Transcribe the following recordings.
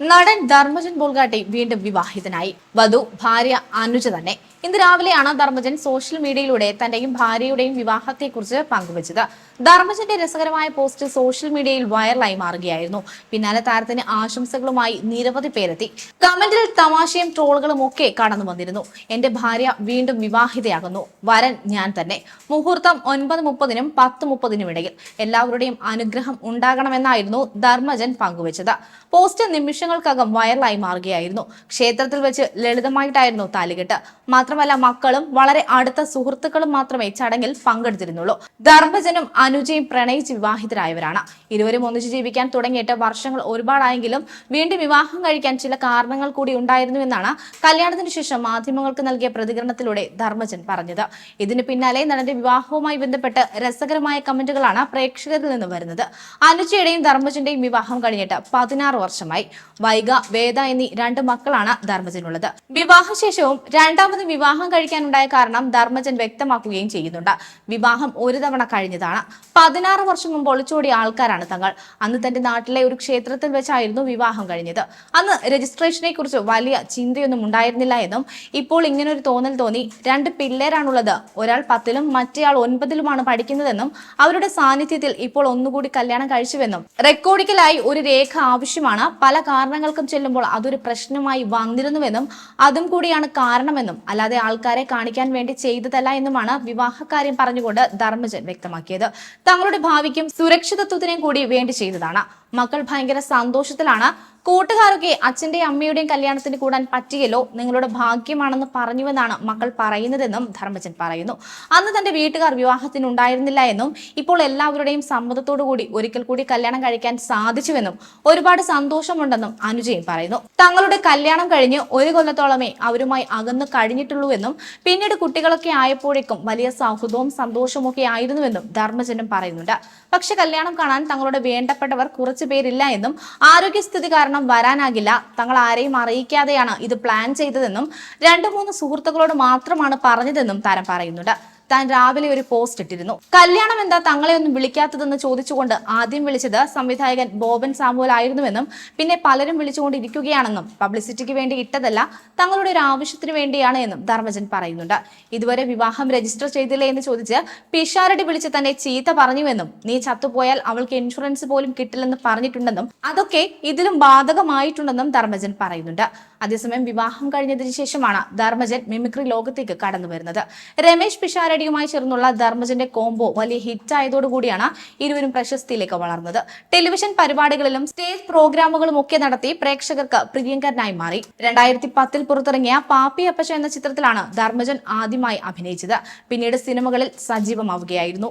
നടൻ ധർമ്മജൻ ബോൾഗാട്ടി വീണ്ടും വിവാഹിതനായി. വധു ഭാര്യ അനുജ തന്നെ. ഇന്ന് രാവിലെയാണ് ധർമ്മജൻ സോഷ്യൽ മീഡിയയിലൂടെ തന്റെയും ഭാര്യയുടെയും വിവാഹത്തെക്കുറിച്ച് പങ്കുവച്ചത്. ധർമ്മജന്റെ രസകരമായ പോസ്റ്റ് സോഷ്യൽ മീഡിയയിൽ വൈറലായി മാറുകയായിരുന്നു. പിന്നാലെ താരത്തിന് ആശംസകളുമായി നിരവധി പേരെത്തി. കമന്റിൽ തമാശയും ട്രോളുകളും ഒക്കെ കടന്നു വന്നിരുന്നു. എന്റെ ഭാര്യ വീണ്ടും വിവാഹിതയാകുന്നു. വരൻ ഞാൻ തന്നെ. മുഹൂർത്തം ഒൻപത് മുപ്പതിനും പത്ത് മുപ്പതിനും ഇടയിൽ. എല്ലാവരുടെയും അനുഗ്രഹം ഉണ്ടാകണമെന്നായിരുന്നു ധർമ്മജൻ പങ്കുവച്ചത്. പോസ്റ്റ് നിമിഷങ്ങൾക്കകം വൈറലായി മാറുകയായിരുന്നു. ക്ഷേത്രത്തിൽ വെച്ച് ലളിതമായിട്ടായിരുന്നു താലികെട്ട്. മാത്രമല്ല മക്കളും വളരെ അടുത്ത സുഹൃത്തുക്കളും മാത്രമേ ചടങ്ങിൽ പങ്കെടുത്തിരുന്നുള്ളൂ. ധർമ്മജനും അനുജയും പ്രണയിച്ച് വിവാഹിതരായവരാണ്. ഇരുവരും ഒന്നിച്ചു ജീവിക്കാൻ തുടങ്ങിയിട്ട് വർഷങ്ങൾ ഒരുപാടായെങ്കിലും വീണ്ടും വിവാഹം കഴിക്കാൻ ചില കാരണങ്ങൾ കൂടി ഉണ്ടായിരുന്നു എന്നാണ് കല്യാണത്തിന് ശേഷം മാധ്യമങ്ങൾക്ക് നൽകിയ പ്രതികരണത്തിലൂടെ ധർമ്മജൻ പറഞ്ഞത്. ഇതിന് പിന്നാലെ നടന്റെ വിവാഹവുമായി ബന്ധപ്പെട്ട് രസകരമായ കമന്റുകളാണ് പ്രേക്ഷകരിൽ നിന്ന് വരുന്നത്. അനുജയുടെയും ധർമ്മജന്റെയും വിവാഹം കഴിഞ്ഞിട്ട് പതിനാറ് വർഷമായി. വൈഗ വേദ എന്നീ രണ്ട് മക്കളാണ് ധർമ്മജനുള്ളത്. വിവാഹശേഷവും രണ്ടാമത് വിവാഹം കഴിക്കാനുണ്ടായ കാരണം ധർമ്മജൻ വ്യക്തമാക്കുകയും ചെയ്യുന്നുണ്ട്. വിവാഹം ഒരു തവണ കഴിഞ്ഞതാണ്. പതിനാറ് വർഷം മുമ്പ് ഒളിച്ചോടിയ ആൾക്കാരാണ് തങ്ങൾ. അന്ന് തന്റെ നാട്ടിലെ ഒരു ക്ഷേത്രത്തിൽ വെച്ചായിരുന്നു വിവാഹം കഴിഞ്ഞത്. അന്ന് രജിസ്ട്രേഷനെ കുറിച്ച് വലിയ ചിന്തയൊന്നും ഉണ്ടായിരുന്നില്ല എന്നും ഇപ്പോൾ ഇങ്ങനെ ഒരു തോന്നൽ തോന്നി. രണ്ട് പിള്ളേരാണുള്ളത്. ഒരാൾ പത്തിലും മറ്റേയാൾ ഒൻപതിലുമാണ് പഠിക്കുന്നതെന്നും അവരുടെ സാന്നിധ്യത്തിൽ ഇപ്പോൾ ഒന്നുകൂടി കല്യാണം കഴിച്ചുവെന്നും. റെക്കോർഡിക്കലായി ഒരു രേഖ ആവശ്യമാണ്. പല കാരണങ്ങൾക്കും ചെല്ലുമ്പോൾ അതൊരു പ്രശ്നമായി വന്നിരുന്നുവെന്നും അതും കൂടിയാണ് കാരണമെന്നും അല്ലാതെ ആൾക്കാരെ കാണിക്കാൻ വേണ്ടി ചെയ്തതല്ല എന്നുമാണ് വിവാഹകാര്യം പറഞ്ഞുകൊണ്ട് ധർമ്മജൻ വ്യക്തമാക്കിയത്. തങ്ങളുടെ ഭാവിക്കും സുരക്ഷിതത്വത്തിനും കൂടി വേണ്ടി ചെയ്തതാണ്. മക്കൾ ഭയങ്കര സന്തോഷത്തിലാണ്. കൂട്ടുകാരൊക്കെ അച്ഛന്റെയും അമ്മയുടെയും കല്യാണത്തിന് കൂടാൻ പറ്റിയല്ലോ നിങ്ങളുടെ ഭാഗ്യമാണെന്ന് പറഞ്ഞുവെന്നാണ് മക്കൾ പറയുന്നതെന്നും ധർമ്മജൻ പറയുന്നു. അന്ന് തന്റെ വീട്ടുകാർ വിവാഹത്തിനുണ്ടായിരുന്നില്ല എന്നും ഇപ്പോൾ എല്ലാവരുടെയും സമ്മതത്തോടു കൂടി ഒരിക്കൽ കൂടി കല്യാണം കഴിക്കാൻ സാധിച്ചുവെന്നും ഒരുപാട് സന്തോഷമുണ്ടെന്നും അനുജയും പറയുന്നു. തങ്ങളുടെ കല്യാണം കഴിഞ്ഞ് ഒരു കൊല്ലത്തോളമേ അവരുമായി അകന്നു കഴിഞ്ഞിട്ടുള്ളൂവെന്നും പിന്നീട് കുട്ടികളൊക്കെ ആയപ്പോഴേക്കും വലിയ സൗഹൃദവും സന്തോഷവും ഒക്കെ ആയിരുന്നുവെന്നും ധർമ്മജനും പറയുന്നുണ്ട്. പക്ഷെ കല്യാണം കാണാൻ തങ്ങളുടെ വേണ്ടപ്പെട്ടവർ കുറച്ചു പേരില്ല എന്നും ആരോഗ്യസ്ഥിതി കാരണം വരാനാകില്ല. തങ്ങൾ ആരെയും അറിയിക്കാതെയാണ് ഇത് പ്ലാൻ ചെയ്തതെന്നും രണ്ടു മൂന്ന് സുഹൃത്തുക്കളോട് മാത്രമാണ് പറഞ്ഞതെന്നും താരം പറയുന്നുണ്ട്. താൻ രാവിലെ ഒരു പോസ്റ്റ് ഇട്ടിരുന്നു. കല്യാണം എന്താ തങ്ങളെ ഒന്നും വിളിക്കാത്തതെന്ന് ചോദിച്ചുകൊണ്ട് ആദ്യം വിളിച്ചത് സംവിധായകൻ ബോബൻ സാമുവൽ ആയിരുന്നുവെന്നും പിന്നെ പലരും വിളിച്ചുകൊണ്ടിരിക്കുകയാണെന്നും പബ്ലിസിറ്റിക്ക് വേണ്ടി ഇട്ടതല്ല തങ്ങളുടെ ഒരു ആവശ്യത്തിന് വേണ്ടിയാണ് എന്നും ധർമ്മജൻ പറയുന്നുണ്ട്. ഇതുവരെ വിവാഹം രജിസ്റ്റർ ചെയ്തില്ലേ എന്ന് ചോദിച്ച് പിഷാരടി വിളിച്ച് തന്നെ ചീത്ത പറഞ്ഞുവെന്നും നീ ചത്തുപോയാൽ അവൾക്ക് ഇൻഷുറൻസ് പോലും കിട്ടില്ലെന്ന് പറഞ്ഞിട്ടുണ്ടെന്നും അതൊക്കെ ഇതിലും ബാധകമായിട്ടുണ്ടെന്നും ധർമ്മജൻ പറയുന്നുണ്ട്. അതേസമയം വിവാഹം കഴിഞ്ഞതിന് ശേഷമാണ് ധർമ്മജൻ മിമിക്രി ലോകത്തേക്ക് കടന്നു വരുന്നത് രമേശ് പിഷാരടിയുമായി ചേർന്നുള്ള ധർമ്മജന്റെ കോംബോ വലിയ ഹിറ്റ് ആയതോടുകൂടിയാണ് ഇരുവരും പ്രശസ്തിയിലേക്ക് വളർന്നത്. ടെലിവിഷൻ പരിപാടികളിലും സ്റ്റേജ് പ്രോഗ്രാമുകളും ഒക്കെ നടത്തി പ്രേക്ഷകർക്ക് പ്രിയങ്കരനായി മാറി. രണ്ടായിരത്തി പത്തിൽ പുറത്തിറങ്ങിയ പാപ്പി അപ്പച്ച എന്ന ചിത്രത്തിലാണ് ധർമ്മജൻ ആദ്യമായി അഭിനയിച്ചത്. പിന്നീട് സിനിമകളിൽ സജീവമാവുകയായിരുന്നു.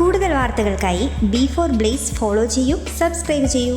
കൂടുതൽ വാർത്തകൾക്കായി ബി ഫോർ ബ്ലേസ് ഫോളോ ചെയ്യൂ സബ്സ്ക്രൈബ് ചെയ്യൂ.